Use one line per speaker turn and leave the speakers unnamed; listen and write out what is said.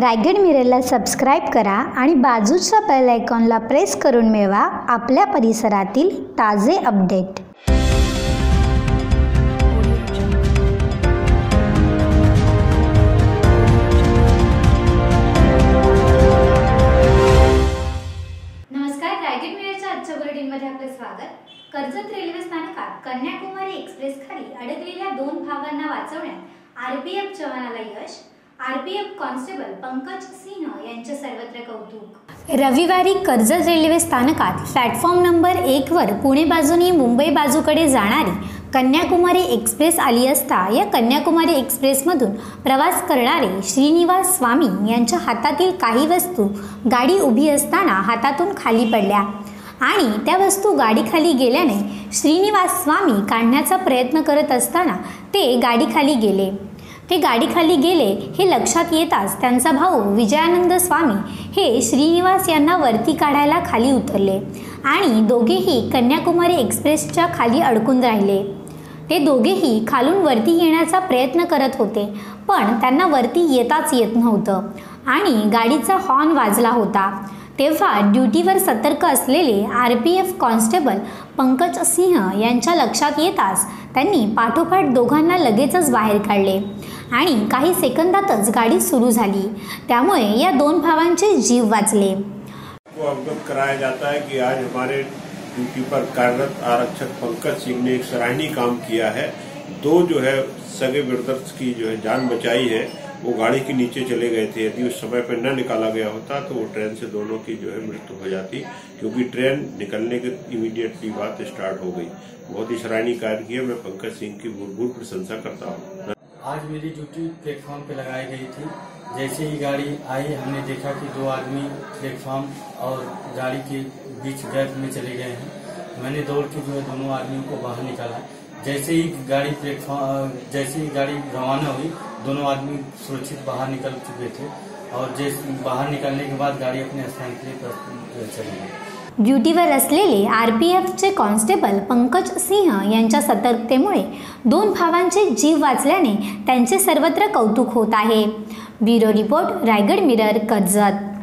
Raigad मिररला subscribe करा आणि बाजूच्या बेल आयकॉनला प्रेस करून मिळवा आपल्या परिसरातील ताजे अपडेट
नमस्कार रायगड मिररच्या आजच्या बुलेटिनमध्ये आपलं स्वागत. कर्जत रेल्वे स्थानकात कन्याकुमारी एक्सप्रेस खाली अडकलेल्या दोन भागांना वाचवण्यात आरपीएफ जवानाला यश आरपीएफ कॉन्स्टेबल पंकज सिंह यांचे सर्वत्र कौतुक.
रविवारी कर्जत रेल्वे स्थानकात प्लॅटफॉर्म नंबर एकवर पुणे बाजूनी मुंबई बाजूकडे जाणारी कन्याकुमारी एक्सप्रेस आली असता या कन्याकुमारी एक्सप्रेसमधून प्रवास करणारे श्रीनिवास स्वामी यांच्या हातातील काही वस्तू गाडी उभी असताना हातातून खाली पडल्या. आणि त्या वस्तू गाडीखाली गेल्याने श्रीनिवास स्वामी काढण्याचा प्रयत्न करत असताना ते गाडीखाली गेले. ते गाडीखाली गेले हे लक्षात येताच त्यांचा भाऊ विजयानंद स्वामी हे श्रीनिवास यांना वरती काढायला खाली उतरले आणि दोघेही कन्याकुमारी एक्सप्रेसच्या खाली अडकून राहिले. ते दोघेही खालून वरती येण्याचा प्रयत्न करत होते पण त्यांना वरती येताच येत नव्हतं आणि गाडीचा हॉर्न वाजला होता. तेव्हा ड्युटीवर सतर्क असलेले R P F constable Pankaj Singh यांच्या लक्षात येताच त्यांनी पाठोपाठ दोघांना लगेचच बाहेर काढले आणि काही सेकंदातच गाडी सुरू झाली. त्यामुळे या दोन भावांचे जीव वाचले.
अवगत कराया जाता है कि आज हमारे ड्यूटी पर कार्यरत आरक्षक पंकज सिंह ने एक सराहनीय काम किया है। दो जो है सगे ब्रदर्स की जो है जान बचाई है। वो गाड़ी के नीचे चले गए थे। यदि उस समय पर न निकाला गया होता तो वो ट्रेन से दोनों की जो है मृत्यु हो जाती, क्योंकि ट्रेन निकलने के इमीडिएटली बात स्टार्ट हो गई। बहुत ही सराहनीय कार्य किया। मैं पंकज सिंह की भरपूर प्रशंसा करता हूँ।
आज मेरी ड्यूटी प्लेटफॉर्म पे लगाई गई थी। जैसे ही गाड़ी आई, हमने देखा कि दो आदमी प्लेटफॉर्म और गाड़ी के बीच गैप में चले गए हैं। मैंने दौड़ के जो है दोनों आदमियों को बाहर निकाला। जैसे ही गाड़ी प्लेटफॉर्म, जैसे ही गाड़ी रवाना हुई दोनों आदमी सुरक्षित बाहर निकल चुके थे और जैसे बाहर निकलने के बाद गाड़ी अपने स्थान के लिए चली गई।
ड्युटीवर असलेले आर पी एफचे कॉन्स्टेबल पंकज सिंह यांच्या सतर्कतेमुळे दोन भावांचे जीव वाचल्याने त्यांचे सर्वत्र कौतुक होत आहे. Bureau report Raigad mirror Karjat.